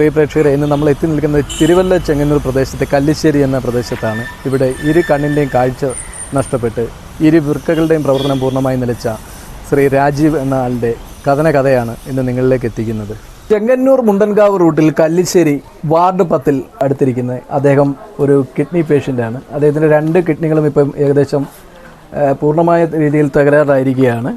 പ്രിയ പ്രേക്ഷകരെ ഇന്ന് നമ്മൾ എത്തി നിൽക്കുന്നത് തിരുവല്ല ചെങ്ങന്നൂർ പ്രദേശത്തെ കല്ലിശ്ശേരി എന്ന പ്രദേശത്താണ്. ഇവിടെ ഇരു കണ്ണിന്റെയും കാഴ്ച നഷ്ടപ്പെട്ട് ഇരു വൃക്കകളുടെയും പ്രവർത്തനം പൂർണമായി നിലച്ച ശ്രീ രാജീവ് എന്ന ആളുടെ കഥന കഥയാണ് ഇന്ന് നിങ്ങളിലേക്ക് എത്തിക്കുന്നത്. ചെങ്ങന്നൂർ മുണ്ടൻകാവ് റൂട്ടിൽ കല്ലിശ്ശേരി വാർഡ് പത്തിൽ അടുത്തിരിക്കുന്ന അദ്ദേഹം ഒരു കിഡ്നി പേഷ്യന്റാണ്. അദ്ദേഹത്തിന്റെ രണ്ട് കിഡ്നികളും ഇപ്പം ഏകദേശം പൂർണമായ രീതിയിൽ തകരാറായിരിക്കുകയാണ്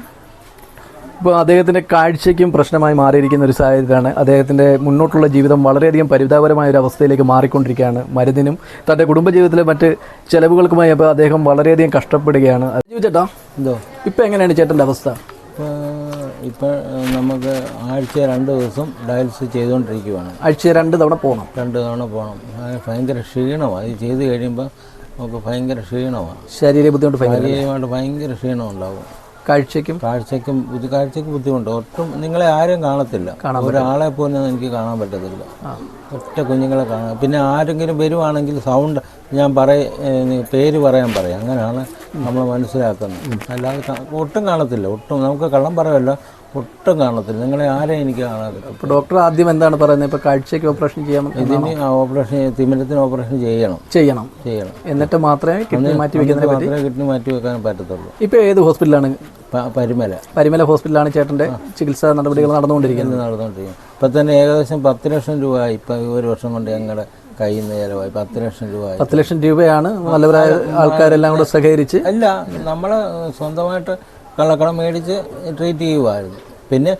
ഇപ്പോൾ അദ്ദേഹത്തിന്റെ കാഴ്ചയ്ക്കും പ്രശ്നമായി മാറിയിരിക്കുന്ന ഒരു സാഹചര്യത്തിലാണ് അദ്ദേഹത്തിന്റെ മുന്നോട്ടുള്ള ജീവിതം വളരെയധികം പരിതാപകരമായ ഒരു അവസ്ഥയിലേക്ക് മാറിക്കൊണ്ടിരിക്കുകയാണ് മരുന്നിനും തന്റെ കുടുംബജീവിതത്തിലെ മറ്റ് ചെലവുകൾക്കുമായി അപ്പോൾ അദ്ദേഹം വളരെയധികം കഷ്ടപ്പെടുകയാണ്. ചേട്ടാ എന്തോ? ഇപ്പോൾ എങ്ങനെയാണ് ചേട്ടന്റെ അവസ്ഥ? ഇപ്പോൾ നമുക്ക് ആഴ്ച രണ്ട് ദിവസം ഡയാലിസിസ് ചെയ്തുകൊണ്ടിരിക്കുകയാണ് ആഴ്ച രണ്ട് തവണ പോകണം രണ്ട് തവണ പോകണം ഭയങ്കര ക്ഷീണമാണ് അത് ചെയ്ത് കഴിയുമ്പോൾ നമുക്ക് ഭയങ്കര ക്ഷീണമാണ് ശാരീരിക ബുദ്ധിമുട്ട് ശാരീരികമായിട്ട് ഭയങ്കര ക്ഷീണം ഉണ്ടാവും കാഴ്ചയ്ക്കും കാഴ്ചയ്ക്കും ബുദ്ധി കാഴ്ചയ്ക്ക് ബുദ്ധിമുട്ട്. ഒട്ടും നിങ്ങളെ ആരും കാണത്തില്ല. ഒരാളെ പോലും എനിക്ക് കാണാൻ പറ്റത്തില്ല. ഒറ്റ കുഞ്ഞുങ്ങളെ കാണാം പിന്നെ ആരെങ്കിലും വരുവാണെങ്കിൽ സൗണ്ട് ഞാൻ പറയ പേര് പറയാൻ പറയാം. അങ്ങനെയാണ് നമ്മൾ മനസ്സിലാക്കുന്നത്. അല്ലാതെ ഒട്ടും കാണത്തില്ല. ഒട്ടും നമുക്ക് കള്ളം പറയല്ല ഒട്ടും കാണത്തില്ല. നിങ്ങളെ ആരെയും എനിക്ക് കാണാത്തില്ല ഇപ്പോൾ ഡോക്ടർ ആദ്യം എന്താണ് പറയുന്നത്? ഇപ്പോൾ കാഴ്ചയ്ക്ക് ഓപ്പറേഷൻ ചെയ്യാൻ ഇതിന് ഓപ്പറേഷൻ തിമിരത്തിന് ഓപ്പറേഷൻ ചെയ്യണം. ചെയ്യണം. ചെയ്യണം. എന്നിട്ട് മാത്രമേ കിഡ്നി മാറ്റി വെക്കുന്നതിനെ മാത്രമേ കിഡ്നി മാറ്റി വെക്കാൻ പറ്റത്തുള്ളൂ. ഇപ്പോൾ ഏത് ഹോസ്പിറ്റലാണ്? പരിമല. പരിമല ഹോസ്പിറ്റലാണ് ചേട്ടന്റെ ചികിത്സാ നടപടികൾ നടന്നുകൊണ്ടിരിക്കുന്നത് നടന്നുകൊണ്ടിരിക്കുന്നത്. ഇപ്പൊ ഇപ്പം തന്നെ ഏകദേശം പത്ത് ലക്ഷം രൂപ ഇപ്പം ഒരു വർഷം കൊണ്ട് ഞങ്ങളുടെ കയ്യിൽ നിന്ന് ചിലവായി. പത്ത് ലക്ഷം രൂപ. പത്ത് ലക്ഷം രൂപയാണ് നല്ലവരായ ആൾക്കാരെല്ലാം കൂടെ സഹകരിച്ച് അല്ല നമ്മൾ സ്വന്തമായിട്ട് കള്ളക്കടം മേടിച്ച് ട്രീറ്റ് ചെയ്യുമായിരുന്നു പിന്നെ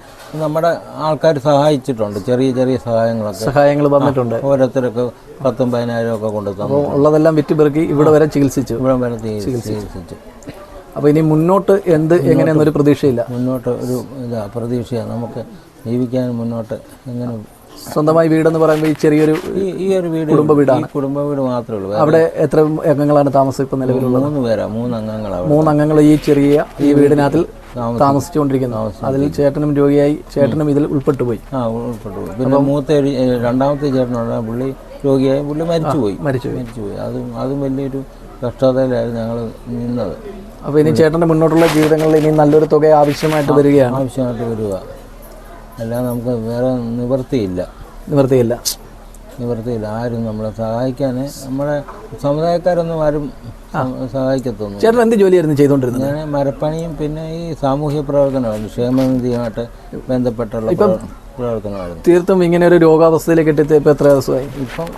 നമ്മുടെ ആൾക്കാർ സഹായിച്ചിട്ടുണ്ട്. ചെറിയ ചെറിയ സഹായങ്ങളൊക്കെ. സഹായങ്ങൾ വന്നിട്ടുണ്ട്. ഓരോരുത്തരൊക്കെ പത്തും പതിനായിരം ഒക്കെ കൊണ്ട് തന്നു. ഉള്ളതെല്ലാം വിറ്റ് പെറുക്കി ഇവിടെ വരെ ചികിത്സിച്ചു. ഇവിടെ വരെ ചികിത്സിച്ചു. അപ്പോൾ ഇനി മുന്നോട്ട് എന്ത് എങ്ങനെയെന്നൊരു പ്രതീക്ഷയില്ല. മുന്നോട്ട് ഒരു ഇതാ പ്രതീക്ഷയാണ്. നമുക്ക് ജീവിക്കാൻ മുന്നോട്ട് എങ്ങനെ സ്വന്തമായി വീടെന്ന് പറയുമ്പോൾ ഈ ചെറിയൊരു ഈ ഒരു വീട് കുടുംബ വീടാണ്. കുടുംബ വീട് മാത്രമേ ഉള്ളൂ. അവിടെ എത്ര അംഗങ്ങളാണ് താമസം ഇപ്പം നിലവിലുള്ളത്? മൂന്ന് പേരാ മൂന്ന് അംഗങ്ങളാണ് മൂന്ന് അംഗങ്ങൾ ഈ ചെറിയ ഈ വീടിനകത്ത് താമസിച്ചുകൊണ്ടിരിക്കുന്നു. അതിൽ ചേട്ടനും രോഗിയായി ചേട്ടനും ഇതിൽ ഉൾപ്പെട്ടു പോയി ആ ഉൾപ്പെട്ടു പോയി. പിന്നെ മൂത്ത രണ്ടാമത്തെ ചേട്ടനുണ്ട് പുള്ളി രോഗിയായി പുള്ളി മരിച്ചുപോയി. മരിച്ചുപോയി. മരിച്ചുപോയി. അതും അതും വലിയൊരു കഷ്ടതയിലായിരുന്നു ഞങ്ങൾ നിന്നത്. അപ്പോൾ ഇനി ചേട്ടന്റെ മുന്നോട്ടുള്ള ജീവിതങ്ങളിൽ ഇനി നല്ലൊരു തുക ആവശ്യമായിട്ട് വരികയാണ്. ആവശ്യമായിട്ട് വരിക. അല്ലാതെ നമുക്ക് വേറെ നിവൃത്തിയില്ല. നിവൃത്തിയില്ല. നിവൃത്തിയില്ല. ആരും നമ്മളെ സഹായിക്കാൻ നമ്മുടെ സമുദായക്കാരൊന്നും ആരും സഹായിക്കത്തൊന്നും ചേട്ടൻ എന്ത് ജോലിയായിരുന്നു ചെയ്തുകൊണ്ടിരുന്നത് ഞാൻ മരപ്പണിയും പിന്നെ ഈ സാമൂഹ്യ പ്രവർത്തനമായിരുന്നു. ക്ഷേമനിധിയുമായിട്ട് ബന്ധപ്പെട്ടുള്ള പ്രവർ- പ്രവർത്തനമായിരുന്നു. തീർത്തും ഇങ്ങനെ ഒരു രോഗാവസ്ഥയിലേക്ക് എത്തിയത് ഇപ്പം എത്ര ദിവസമായി? ഇപ്പം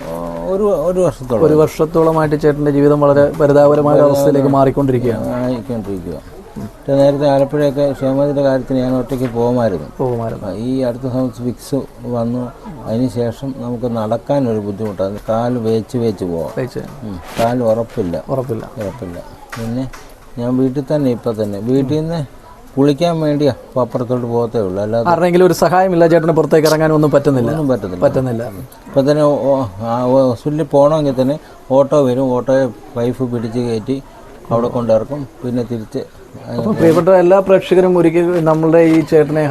ഒരു ഒരു വർഷത്തോളം. ഒരു വർഷത്തോളമായിട്ട് ചേട്ടന്റെ ജീവിതം വളരെ പരിതാപകരമായ അവസ്ഥയിലേക്ക് മാറിക്കൊണ്ടിരിക്കുകയാണ്. ആയിക്കൊണ്ടിരിക്കുക നേരത്തെ ആലപ്പുഴയൊക്കെ ക്ഷേമത്തിന്റെ കാര്യത്തിന് ഞാൻ ഒറ്റയ്ക്ക് പോകുമായിരുന്നു. പോകുമായിരുന്നു. ഈ അടുത്ത സമയത്ത് ഫിക്സ് വന്നു. അതിന് ശേഷം നമുക്ക് നടക്കാൻ ഒരു ബുദ്ധിമുട്ടാണ് കാൽ വേച്ച് വേച്ച് പോവാം. കാൽ ഉറപ്പില്ല. ഉറപ്പില്ല. ഉറപ്പില്ല. പിന്നെ ഞാൻ വീട്ടിൽ തന്നെ ഇപ്പം തന്നെ. വീട്ടിൽ നിന്ന് കുളിക്കാൻ വേണ്ടിയാ അപ്പുറത്തോട്ട് പോകത്തേ ഉള്ളൂ. അല്ലാതെ ആരെങ്കിലും ഒരു സഹായമില്ല ചേട്ടന് പുറത്തേക്ക് ഇറങ്ങാൻ ഒന്നും പറ്റുന്നില്ല. ഒന്നും പറ്റുന്നില്ല പറ്റുന്നില്ല. ഇപ്പം തന്നെ ഹോസ്പിറ്റലിൽ പോകണമെങ്കിൽ തന്നെ ഓട്ടോ വരും. ഓട്ടോയെ വൈഫ് പിടിച്ച് കയറ്റി അവിടെ കൊണ്ടിറക്കും. പിന്നെ തിരിച്ച് പ്രിയപ്പെട്ട എല്ലാ പ്രേക്ഷകരും ഒരിക്കൽ നമ്മളുടെ ഈ ചേട്ടനെ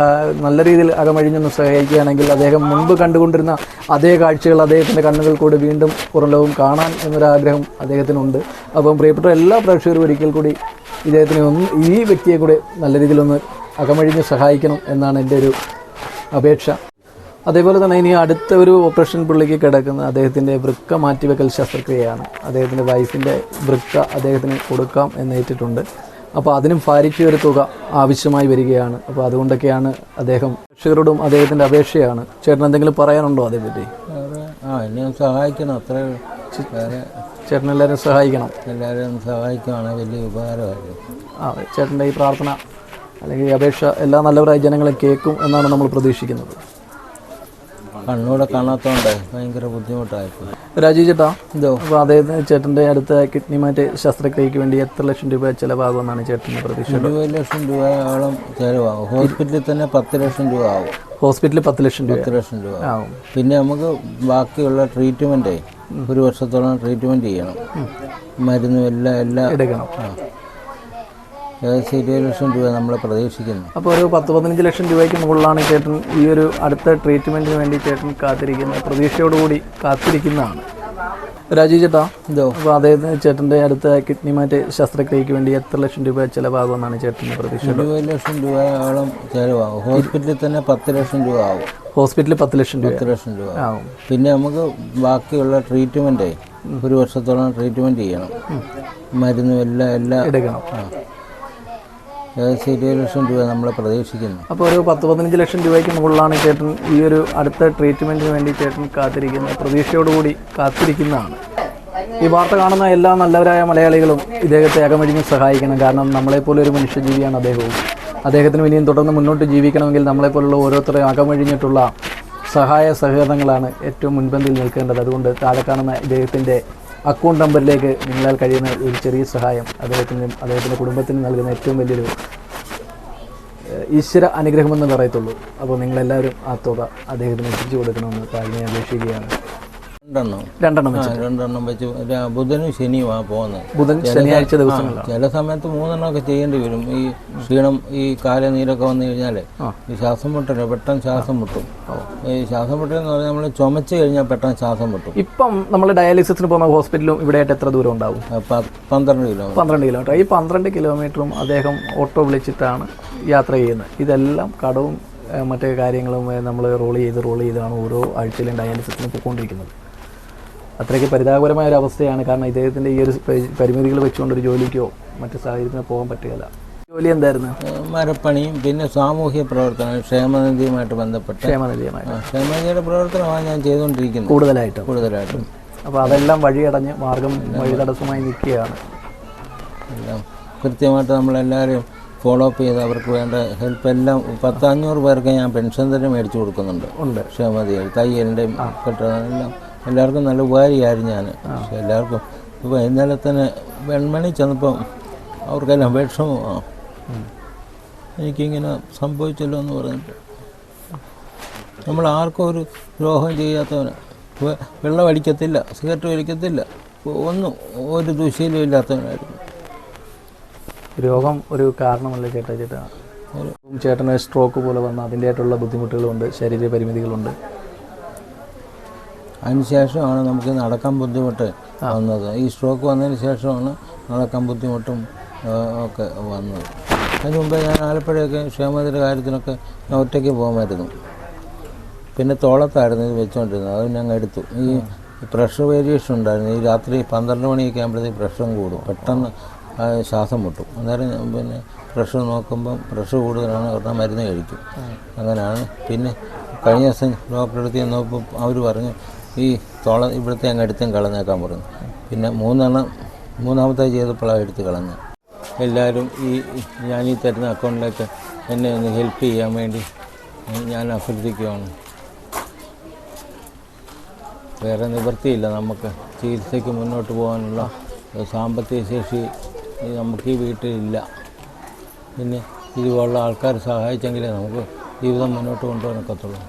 നല്ല രീതിയിൽ അകമഴിഞ്ഞൊന്ന് സഹായിക്കുകയാണെങ്കിൽ അദ്ദേഹം മുൻപ് കണ്ടുകൊണ്ടിരുന്ന അതേ കാഴ്ചകൾ അദ്ദേഹത്തിന്റെ കണ്ണുകൾ കൂടി വീണ്ടും പുറംലോകം കാണാൻ എന്നൊരാഗ്രഹം അദ്ദേഹത്തിനുണ്ട്. അപ്പം പ്രിയപ്പെട്ട എല്ലാ പ്രേക്ഷകരും ഒരിക്കൽ കൂടി ഇദ്ദേഹത്തിനെ ഒന്ന് ഈ വ്യക്തിയെ കൂടി നല്ല രീതിയിലൊന്ന് അകമഴിഞ്ഞ് സഹായിക്കണം എന്നാണ് എന്റെ ഒരു അപേക്ഷ. അതേപോലെ തന്നെ ഇനി അടുത്ത ഒരു ഓപ്പറേഷൻ പുള്ളിക്ക് കിടക്കുന്ന അദ്ദേഹത്തിന്റെ വൃക്ക മാറ്റിവെക്കൽ ശസ്ത്രക്രിയയാണ്. അദ്ദേഹത്തിന്റെ വൈഫിന്റെ വൃക്ക അദ്ദേഹത്തിന് കൊടുക്കാം എന്നേറ്റിട്ടുണ്ട്. അപ്പോൾ അതിനും ഭാര്യയ്ക്ക് ഒരു തുക ആവശ്യമായി വരികയാണ്. അപ്പോൾ അതുകൊണ്ടൊക്കെയാണ് അദ്ദേഹം കർഷകരോടും അദ്ദേഹത്തിന്റെ അപേക്ഷയാണ്. ചേട്ടൻ എന്തെങ്കിലും പറയാനുണ്ടോ അതേപറ്റി? ആ എന്നെ സഹായിക്കണം. അത്ര ചേട്ടൻ എല്ലാവരും സഹായിക്കണം. എല്ലാവരും ഒന്ന് സഹായിക്കുകയാണെങ്കിൽ വലിയ ഉപകാരമായിരുന്നു. ആ ചേട്ടന്റെ ഈ പ്രാർത്ഥന അല്ലെങ്കിൽ അപേക്ഷ എല്ലാ നല്ലവരായ ജനങ്ങളെ കേൾക്കും എന്നാണ് നമ്മൾ പ്രതീക്ഷിക്കുന്നത്. കണ്ണൂടെ കാണാത്തോണ്ട് ഭയങ്കര ബുദ്ധിമുട്ടായിപ്പോയി. രാജീവ് ചേട്ടാ എന്തോ? അപ്പോൾ അദ്ദേഹം ചേട്ടന്റെ അടുത്ത കിഡ്നി മാറ്റ് ശസ്ത്രക്രിയക്ക് വേണ്ടി എത്ര ലക്ഷം രൂപ ചിലവാകുമെന്നാണ് ചേട്ടന്റെ പ്രതീക്ഷ ഇരുപത് ലക്ഷം രൂപയോളം ചിലവാകും. ഹോസ്പിറ്റലിൽ തന്നെ പത്ത് ലക്ഷം രൂപ ആവും. ഹോസ്പിറ്റലിൽ പത്ത് ലക്ഷം രൂപ പത്ത് ലക്ഷം രൂപ ആവും. പിന്നെ നമുക്ക് ബാക്കിയുള്ള ട്രീറ്റ്മെന്റ് ഒരു വർഷത്തോളം ട്രീറ്റ്മെന്റ് ചെയ്യണം. മരുന്നും എല്ലാം എല്ലാം. എടുക്കണം. ഏകദേശം ഇരുപത് ലക്ഷം രൂപ നമ്മൾ പ്രതീക്ഷിക്കുന്നു. അപ്പോൾ ഒരു പത്ത് പതിനഞ്ച് ലക്ഷം രൂപയ്ക്ക് മുകളിലാണ് ചേട്ടൻ ഈ ഒരു അടുത്ത ട്രീറ്റ്മെന്റിന് വേണ്ടി ചേട്ടൻ കാത്തിരിക്കുന്ന പ്രതീക്ഷയോടുകൂടി കാത്തിരിക്കുന്നതാണ്. രാജീവ് ചേട്ടാ ഇതോ അപ്പോൾ അദ്ദേഹത്തിന് ചേട്ടന്റെ അടുത്ത കിഡ്നി മാറ്റ് ശസ്ത്രക്രിയക്ക് വേണ്ടി എത്ര ലക്ഷം രൂപ ചിലവാകുമെന്നാണ് ചേട്ടന്റെ പ്രതീക്ഷ. ഇരുപത് ലക്ഷം രൂപയോളം ചിലവാകും. ഹോസ്പിറ്റലിൽ തന്നെ പത്ത് ലക്ഷം രൂപ ആവും. ഹോസ്പിറ്റലിൽ പത്ത് ലക്ഷം രൂപ. പത്ത് ലക്ഷം രൂപ ആവും. പിന്നെ നമുക്ക് ബാക്കിയുള്ള ട്രീറ്റ്മെന്റേ ഒരു വർഷത്തോളം ട്രീറ്റ്മെന്റ് ചെയ്യണം. മരുന്നും എല്ലാം എല്ലാം എടുക്കണം. ആ. ഏകദേശം ഇരുപത് ലക്ഷം രൂപ നമ്മൾ പ്രതീക്ഷിക്കുന്നു. അപ്പോൾ ഒരു പത്ത് പതിനഞ്ച് ലക്ഷം രൂപയ്ക്ക് മുകളിലാണ് ചേട്ടൻ ഈ ഒരു അടുത്ത ട്രീറ്റ്മെന്റിന് വേണ്ടി ചേട്ടൻ കാത്തിരിക്കുന്നത്. പ്രതീക്ഷയോടുകൂടി കാത്തിരിക്കുന്നതാണ്. ഈ വാർത്ത കാണുന്ന എല്ലാ നല്ലവരായ മലയാളികളും ഇദ്ദേഹത്തെ അകമഴിഞ്ഞ് സഹായിക്കണം. കാരണം നമ്മളെപ്പോലെ ഒരു മനുഷ്യജീവിയാണ് അദ്ദേഹവും. അദ്ദേഹത്തിന് ഇനിയും തുടർന്ന് മുന്നോട്ട് ജീവിക്കണമെങ്കിൽ നമ്മളെപ്പോലുള്ള ഓരോരുത്തരെയും അകമഴിഞ്ഞിട്ടുള്ള സഹായ സഹകരണങ്ങളാണ് ഏറ്റവും മുൻപന്തിയിൽ നിൽക്കേണ്ടത്. അതുകൊണ്ട് താഴെ കാണുന്ന ഇദ്ദേഹത്തിന്റെ അക്കൗണ്ട് നമ്പറിലേക്ക് നിങ്ങളാൽ കഴിയുന്ന ഒരു ചെറിയ സഹായം അദ്ദേഹത്തിനും അദ്ദേഹത്തിന്റെ കുടുംബത്തിനും നൽകുന്ന ഏറ്റവും വലിയൊരു ഈശ്വര അനുഗ്രഹമെന്ന് പറയത്തുള്ളൂ. അപ്പോൾ നിങ്ങളെല്ലാവരും ആ തുക അദ്ദേഹത്തിന് എത്തിച്ചു കൊടുക്കണമെന്ന് താഴ്മയെ അപേക്ഷിക്കുകയാണ്. രണ്ടെണ്ണം. രണ്ടെണ്ണം വെച്ച്. ബുധനും ശനിയുമാണ് പോകുന്നത്. ബുധൻ ശനിയാഴ്ച ദിവസങ്ങളിലാണ് ചില സമയത്ത് മൂന്നെണ്ണമൊക്കെ ചെയ്യേണ്ടി വരും. ഈ ക്ഷീണം ഈ കാലനീരൊക്കെ വന്നു കഴിഞ്ഞാൽ ആ. ഈ ശ്വാസം മുട്ടല്ലോ പെട്ടെന്ന് ശ്വാസം മുട്ടും. ഈ ശ്വാസം മുട്ടെന്ന് പറഞ്ഞാൽ നമ്മൾ ചുമച്ച് കഴിഞ്ഞാൽ പെട്ടെന്ന് ശ്വാസം മുട്ടും. ഇപ്പം നമ്മൾ ഡയാലിസിസിന് പോകുന്ന ഹോസ്പിറ്റലും ഇവിടെയായിട്ട് എത്ര ദൂരം ഉണ്ടാവും? പന്ത്രണ്ട് കിലോമീറ്റർ. പന്ത്രണ്ട് കിലോമീറ്റർ. ഈ പന്ത്രണ്ട് കിലോമീറ്ററും അദ്ദേഹം ഓട്ടോ വിളിച്ചിട്ടാണ് യാത്ര ചെയ്യുന്നത്. ഇതെല്ലാം കടവും മറ്റേ മറ്റു കാര്യങ്ങളും നമ്മൾ റോൾ ചെയ്ത് റോൾ ചെയ്താണ് ഓരോ ആഴ്ചയിലും ഡയാലിസിസിന് പോയിക്കൊണ്ടിരിക്കുന്നത്. അത്രയ്ക്ക് പരിതാപകരമായ ഒരു അവസ്ഥയാണ് കാരണം ഇദ്ദേഹത്തിന്റെ ഈ ഒരു പരിമിതികൾ വെച്ചുകൊണ്ട് ഒരു ജോലിക്കോ മറ്റു സാഹചര്യത്തിനോ പോകാൻ പറ്റുകയില്ല. ജോലി എന്തായിരുന്നു? മരപ്പണിയും പിന്നെ സാമൂഹ്യ പ്രവർത്തനം ക്ഷേമനിധിയുമായിട്ട് ബന്ധപ്പെട്ട് ക്ഷേമനിധിയുമായിട്ട്. ക്ഷേമനിധിയുടെ പ്രവർത്തനമാണ് ഞാൻ ചെയ്തുകൊണ്ടിരിക്കുന്നത്. കൂടുതലായിട്ട്. കൂടുതലായിട്ടും. അപ്പോൾ അതെല്ലാം വഴിയടഞ്ഞ് മാർഗം വഴി തടസ്സമായി നിൽക്കുകയാണ്. എല്ലാം കൃത്യമായിട്ട് നമ്മളെല്ലാവരും ഫോളോ അപ്പ് ചെയ്ത് അവർക്ക് വേണ്ട ഹെൽപ്പ് എല്ലാം പത്ത് അഞ്ഞൂറ് പേർക്ക് ഞാൻ പെൻഷൻ തന്നെ മേടിച്ചു കൊടുക്കുന്നുണ്ട്. ഉണ്ട്. ക്ഷേമതി തയ്യലിന്റെയും കെട്ടതെല്ലാം എല്ലാവർക്കും നല്ല ഉപകാരിയായിരുന്നു ഞാൻ. പക്ഷെ എല്ലാവർക്കും ഇപ്പോൾ ഇന്നലെ തന്നെ വെൺമണി ചെന്നപ്പം അവർക്കെല്ലാം വിഷമമാണ് എനിക്കിങ്ങനെ സംഭവിച്ചല്ലോ എന്ന് പറഞ്ഞിട്ട്. നമ്മൾ ആർക്കും ഒരു ദ്രോഹം ചെയ്യാത്തവന്. വെള്ളം അടിക്കത്തില്ല സിഗരറ്റ് വലിക്കത്തില്ല. ഒന്നും ഒരു ദുശീലം ഇല്ലാത്തവനായിരുന്നു. രോഗം ഒരു കാരണമല്ല ചേട്ടാ ചേട്ടാ? ചേട്ടന് സ്ട്രോക്ക് പോലെ വന്ന അതിന്റെതായിട്ടുള്ള ബുദ്ധിമുട്ടുകളുണ്ട് ശരീര പരിമിതികളുണ്ട്. അതിനുശേഷമാണ് നമുക്ക് നടക്കാൻ ബുദ്ധിമുട്ട് വന്നത്. ഈ സ്ട്രോക്ക് വന്നതിന് ശേഷമാണ് നടക്കാൻ ബുദ്ധിമുട്ടും ഒക്കെ വന്നത്. അതിന് മുമ്പേ ഞാൻ ആലപ്പുഴയൊക്കെ ക്ഷേമത്തിന്റെ കാര്യത്തിനൊക്കെ ഞാൻ ഒറ്റയ്ക്ക് പോകുമായിരുന്നു. പിന്നെ തോളത്തായിരുന്നു ഇത് വെച്ചുകൊണ്ടിരുന്നത് അത് ഞങ്ങൾ എടുത്തു. ഈ പ്രഷർ വേരിയേഷൻ ഉണ്ടായിരുന്നു. ഈ രാത്രി പന്ത്രണ്ട് മണിയൊക്കെ ആകുമ്പോഴത്തേക്ക് പ്രഷറും കൂടും. പെട്ടെന്ന് ശ്വാസം മുട്ടും. അന്നേരം പിന്നെ പ്രഷർ നോക്കുമ്പം പ്രഷർ കൂടുതലാണ്. പറഞ്ഞാൽ മരുന്ന് കഴിക്കും. അങ്ങനെയാണ്. പിന്നെ കഴിഞ്ഞ ദിവസം ഡോക്ടറെ അടുത്ത് ചെന്നപ്പോൾ അവർ പറഞ്ഞു ഈ തോള ഇവിടുത്തെ അങ്ങ് എടുത്തും കളഞ്ഞേക്കാൻ പറഞ്ഞു. പിന്നെ മൂന്നെണ്ണം മൂന്നാമത്തെ ചെയ്തപ്പോഴാണ് എടുത്ത് കളഞ്ഞു. എല്ലാവരും ഈ ഞാൻ ഈ തരുന്ന അക്കൗണ്ടിലേക്ക് എന്നെ ഒന്ന് ഹെൽപ്പ് ചെയ്യാൻ വേണ്ടി ഞാൻ അഭ്യർത്ഥിക്കുകയാണ്. വേറെ നിവൃത്തിയില്ല നമുക്ക്. ചികിത്സയ്ക്ക് മുന്നോട്ട് പോകാനുള്ള സാമ്പത്തിക ശേഷി നമുക്ക് ഈ വീട്ടിലില്ല. പിന്നെ ഇതുപോലുള്ള ആൾക്കാർ സഹായിച്ചെങ്കിലേ നമുക്ക് ജീവിതം മുന്നോട്ട് കൊണ്ടുപോകാൻ ഒക്കത്തുള്ളൂ